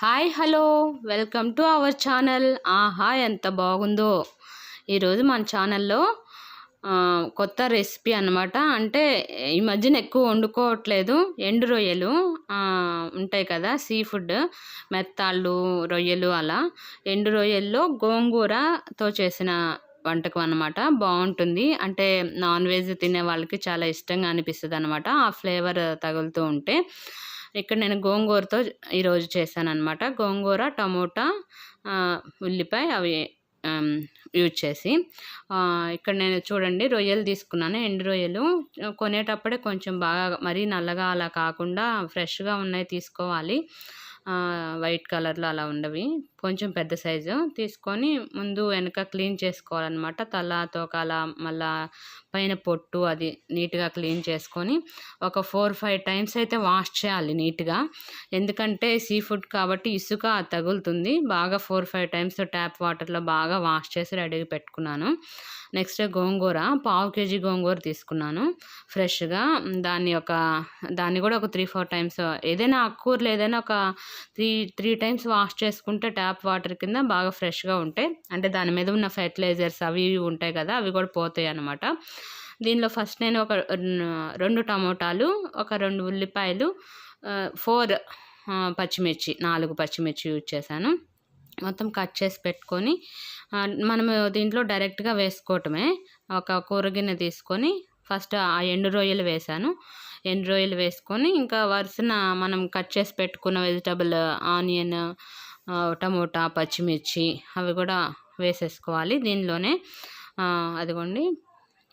Hi hello. Welcome to our channel. ఆహా ఎంత బాగుందో. ఈరోజు మన ఛానల్లో కొత్త రెసిపీ అనమాట అంటే ఈ మధ్యన ఎక్కువ వండుకోవట్లేదు. ఎండు రొయ్యలు ఉంటాయి కదా సీ ఫుడ్ మెత్తాళ్ళు రొయ్యలు అలా. ఎండు రొయ్యల్లో గోంగూరతో చేసిన వంటకం అనమాట బాగుంటుంది. అంటే నాన్ వెజ్ తినే వాళ్ళకి చాలా ఇష్టంగా అనిపిస్తుంది అనమాట ఆ ఫ్లేవర్ తగులుతూ ఉంటే. ఇక్కడ నేను గోంగూరతో ఈరోజు చేశాను అనమాట గోంగూర టమోటా ఉల్లిపాయ అవి యూజ్ చేసి. ఇక్కడ నేను చూడండి రొయ్యలు తీసుకున్నాను. ఎండు రొయ్యలు. కొనేటప్పుడే కొంచెం బాగా మరీ నల్లగా అలా కాకుండా ఫ్రెష్గా ఉన్నాయి తీసుకోవాలి. వైట్ కలర్లో అలా ఉండవి. కొంచెం పెద్ద సైజు తీసుకొని ముందు వెనక క్లీన్ చేసుకోవాలన్నమాట. తల తోకాల మళ్ళా పైన పొట్టు అది నీట్గా క్లీన్ చేసుకొని ఒక ఫోర్ ఫైవ్ టైమ్స్ అయితే వాష్ చేయాలి నీట్గా. ఎందుకంటే సీ ఫుడ్ కాబట్టి ఇసుక తగులుతుంది. బాగా ఫోర్ ఫైవ్ టైమ్స్ ట్యాప్ వాటర్లో బాగా వాష్ చేసి రెడీగా పెట్టుకున్నాను. నెక్స్ట్ గోంగూర పావు కేజీ గోంగూర తీసుకున్నాను ఫ్రెష్గా. దాన్ని ఒక దాన్ని కూడా ఒక త్రీ ఫోర్ టైమ్స్ ఏదైనా ఆకుకూరలు ఏదైనా ఒక త్రీ త్రీ టైమ్స్ వాష్ చేసుకుంటే ట్యాప్ వాటర్ కింద బాగా ఫ్రెష్గా ఉంటాయి. అంటే దాని మీద ఉన్న ఫెర్టిలైజర్స్ అవి ఇవి ఉంటాయి కదా అవి కూడా పోతాయి అనమాట దీనిలో ఫస్ట్ నేను ఒక రెండు టమోటాలు ఒక రెండు ఉల్లిపాయలు ఫోర్ పచ్చిమిర్చి నాలుగు పచ్చిమిర్చి యూజ్ చేశాను. మొత్తం కట్ చేసి పెట్టుకొని మనము దీంట్లో డైరెక్ట్గా వేసుకోవటమే. ఒక కూరగిన్నె తీసుకొని ఫస్ట్ ఆ ఎండు రొయ్యలు వేసాను ఎండు రొయ్యలు వేసుకొని ఇంకా వరుసన మనం కట్ చేసి పెట్టుకున్న వెజిటబుల్ ఆనియన్ టమోటా పచ్చిమిర్చి అవి కూడా వేసేసుకోవాలి. దీనిలోనే అదిగోండి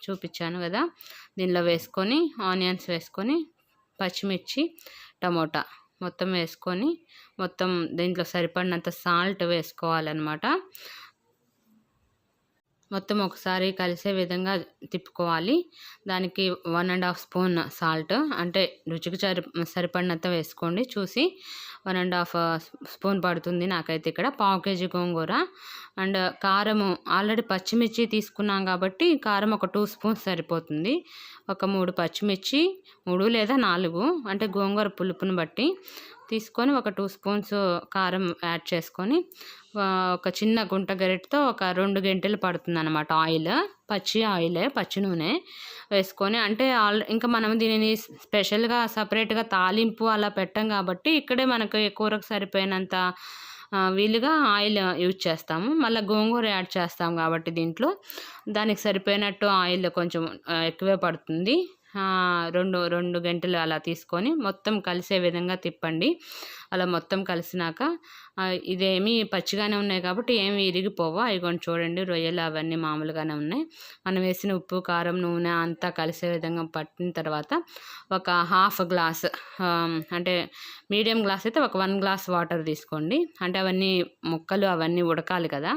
చూపించాను కదా. దీనిలో వేసుకొని ఆనియన్స్ వేసుకొని పచ్చిమిర్చి టమోటా మొత్తం వేసుకొని మొత్తం దీంట్లో సరిపడినంత సాల్ట్ వేసుకోవాలన్నమాట. మొత్తం ఒకసారి కలిసే విధంగా తిప్పుకోవాలి. దానికి one and half spoon salt అంటే రుచికి సరి సరిపడినంత వేసుకోండి. చూసి వన్ అండ్ హాఫ్ స్పూన్ పడుతుంది నాకైతే ఇక్కడ. పావు కేజీ గోంగూర అండ్ కారము ఆల్రెడీ పచ్చిమిర్చి తీసుకున్నాం కాబట్టి కారం ఒక టూ స్పూన్స్ సరిపోతుంది. ఒక మూడు పచ్చిమిర్చి మూడు లేదా నాలుగు అంటే గోంగూర పులుపుని బట్టి తీసుకొని ఒక టూ స్పూన్స్ కారం యాడ్ చేసుకొని ఒక చిన్న గుంట గరిటతో ఒక రెండు గంటలు పడుతుంది అనమాట ఆయిల్. పచ్చి ఆయిల్ పచ్చి నూనె వేసుకొని అంటే ఆల్ ఇంకా మనం దీనిని స్పెషల్గా సపరేట్గా తాలింపు అలా పెట్టాం కాబట్టి ఇక్కడే మనకు కూరకు సరిపోయినంత వీలుగా ఆయిల్ యూజ్ చేస్తాము. మళ్ళీ గోంగూర యాడ్ చేస్తాం కాబట్టి దీంట్లో. దానికి సరిపోయినట్టు ఆయిల్ కొంచెం ఎక్కువే పడుతుంది. రెండు రెండు గంటలు అలా తీసుకొని మొత్తం కలిసే విధంగా తిప్పండి. అలా మొత్తం కలిసినాక ఇదేమి పచ్చిగానే ఉన్నాయి కాబట్టి ఏమి విరిగిపోవు. అవి కొన్ని చూడండి రొయ్యలు అవన్నీ మామూలుగానే ఉన్నాయి. మనం వేసిన ఉప్పు కారం నూనె అంతా కలిసే విధంగా పట్టిన తర్వాత ఒక హాఫ్ గ్లాస్ అంటే మీడియం గ్లాస్ అయితే ఒక వన్ గ్లాస్ వాటర్ తీసుకోండి. అంటే అవన్నీ ముక్కలు అవన్నీ ఉడకాలి కదా.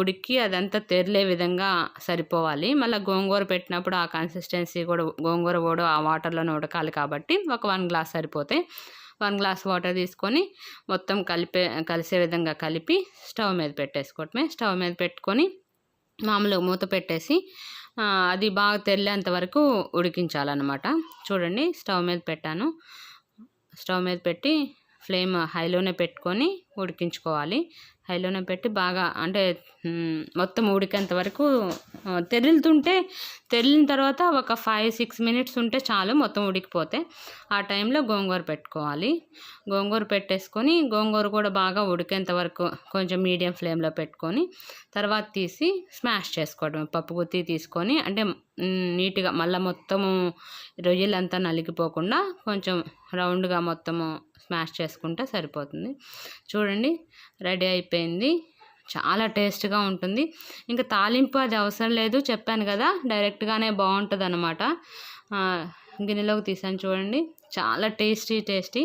ఉడికి అదంతా తెరిలే విధంగా సరిపోవాలి. మళ్ళీ గోంగూర పెట్టినప్పుడు ఆ కన్సిస్టెన్సీ కూడా గోంగూర కూడా ఆ వాటర్లోనే ఉడకాలి కాబట్టి ఒక వన్ గ్లాస్ సరిపోతే వన్ గ్లాస్ వాటర్ తీసుకొని మొత్తం కలిపే కలిసే విధంగా కలిపి స్టవ్ మీద పెట్టేసుకోవటమే. స్టవ్ మీద పెట్టుకొని మామూలుగా మూత పెట్టేసి అది బాగా తెల్లేంత వరకు ఉడికించాలన్నమాట. చూడండి స్టవ్ మీద పెట్టాను. స్టవ్ మీద పెట్టి ఫ్లేమ్ హైలోనే పెట్టుకొని ఉడికించుకోవాలి. హైలోనే పెట్టి బాగా అంటే మొత్తం ఉడికేంత వరకు తెరులుతుంటే తెరిలిన తర్వాత ఒక ఫైవ్ సిక్స్ మినిట్స్ ఉంటే చాలు మొత్తం ఉడికిపోతే ఆ టైంలో గోంగూర పెట్టుకోవాలి. గోంగూర పెట్టేసుకొని గోంగూర కూడా బాగా ఉడికేంత వరకు కొంచెం మీడియం ఫ్లేమ్లో పెట్టుకొని తర్వాత తీసి స్మాష్ చేసుకోవడం పప్పు గుత్తి తీసుకొని అంటే నీట్గా మళ్ళీ మొత్తము రొయ్యలంతా నలిగిపోకుండా కొంచెం రౌండ్గా మొత్తము స్మాష్ చేసుకుంటే సరిపోతుంది. చూడండి రెడీ అయిపోయింది. చాలా టేస్ట్గా ఉంటుంది. ఇంకా తాలింపు అది అవసరం లేదు. చెప్పాను కదా డైరెక్ట్గానే బాగుంటుంది అనమాట గిన్నెలోకి తీసాను చూడండి. చాలా టేస్టీ టేస్టీ.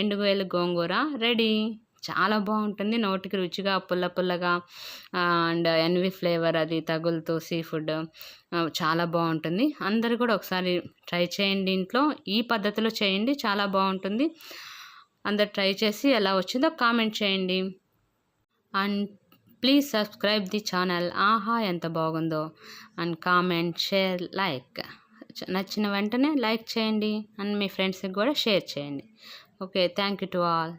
ఎండుగోయలు గోంగూర రెడీ. చాలా బాగుంటుంది. నోటికి రుచిగా పుల్ల పుల్లగా అండ్ ఎన్వి ఫ్లేవర్ అది తగులుతూ సీ ఫుడ్ చాలా బాగుంటుంది. అందరు కూడా ఒకసారి ట్రై చేయండి ఇంట్లో. ఈ పద్ధతిలో చేయండి చాలా బాగుంటుంది. అందరు ట్రై చేసి ఎలా వచ్చిందో కామెంట్ చేయండి. And please subscribe the channel. ఆహా ఎంత బాగుందో. And comment share like. నచ్చిన వెంటనే లైక్ చేయండి. అండ్ మీ ఫ్రెండ్స్కి కూడా షేర్ చేయండి. Okay thank you to all.